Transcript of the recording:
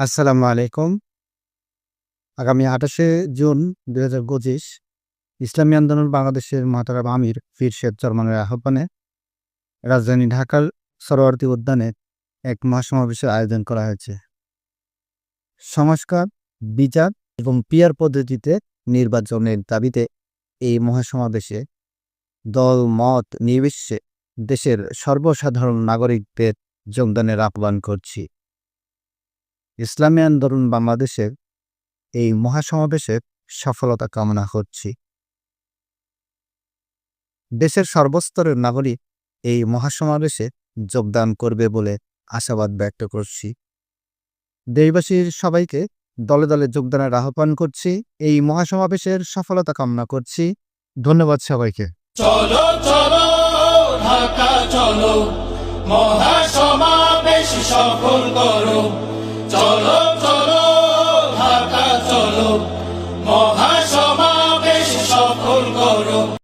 আসসালামু আলাইকুম। আগামী আঠাশে জুন দুই হাজার পঁচিশ ইসলামী আন্দোলন বাংলাদেশের মহাতারাম আমির ফির শেখ চরমানের আহ্বানে রাজধানী ঢাকার সরোয়ার্দী উদ্যানে এক মহাসমাবেশের আয়োজন করা হয়েছে। সংস্কার, বিচার এবং পিয়ার পদ্ধতিতে নির্বাচনের দাবিতে এই মহাসমাবেশে দল, মত নির্বিশেষে দেশের সর্বসাধারণ নাগরিকদের যোগদানের আহ্বান করছি। ইসলামী আন্দোলন বাংলাদেশের এই মহাসমাবেশের সফলতা কামনা করছি। দেশের সর্বস্তরের নাগরিক এই মহাসমাবেশে যোগদান করবে বলে আশাবাদ ব্যক্ত করছি। দেশবাসীর সবাইকে দলে দলে যোগদানের আহ্বান করছি, এই মহাসমাবেশের সফলতা কামনা করছি। ধন্যবাদ সবাইকে। চলো চলো, ঢাকা, চলো, মহাসমাবেশ সফল করো। চলো চলো ঢাকা চলো। মহাসমাবেশ সফল করো।